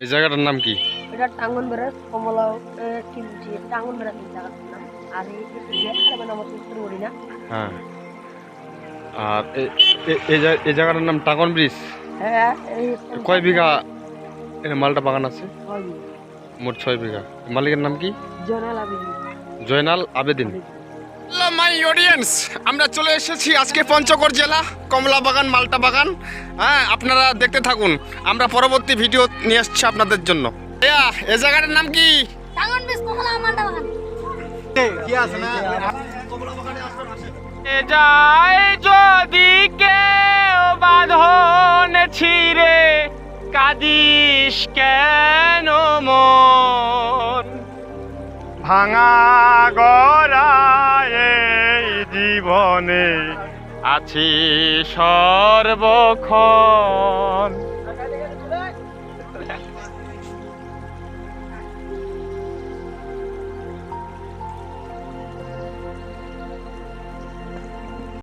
এই জায়গাটার নাম কি? এটা টাঙ্গন বেড়াস কমলা কিনছি টাঙ্গন বেড়াস এই জায়গাটার নাম। আর এই নাম উত্তর করি না। হ্যাঁ। আর এই জায়- এই জায়গাটার নাম টাকন ব্রিজ? হ্যাঁ কয় বিঘা মালটা বাগান আছে? মোট ছয় বিঘা। মালিকের নাম কি? জয়নাল আবেদন। জয়নাল আবেদিন। মাই অডিয়েন্স আমরা চলে এসেছি আজকে পঞ্চগড় জেলা কমলা বাগান মালটা বাগান। হ্যাঁ আপনারা দেখতে থাকুন। আমরা পরবর্তী ভিডিও নিয়ে আসছি আপনাদের জন্য। এয়া এ জায়গাটার নাম কি? যায় যদি কেউ বাঁধন ছিঁড়ে কাদিস কেন? ভাঙা গড়ায় জীবনে আছি সর্বক্ষণ।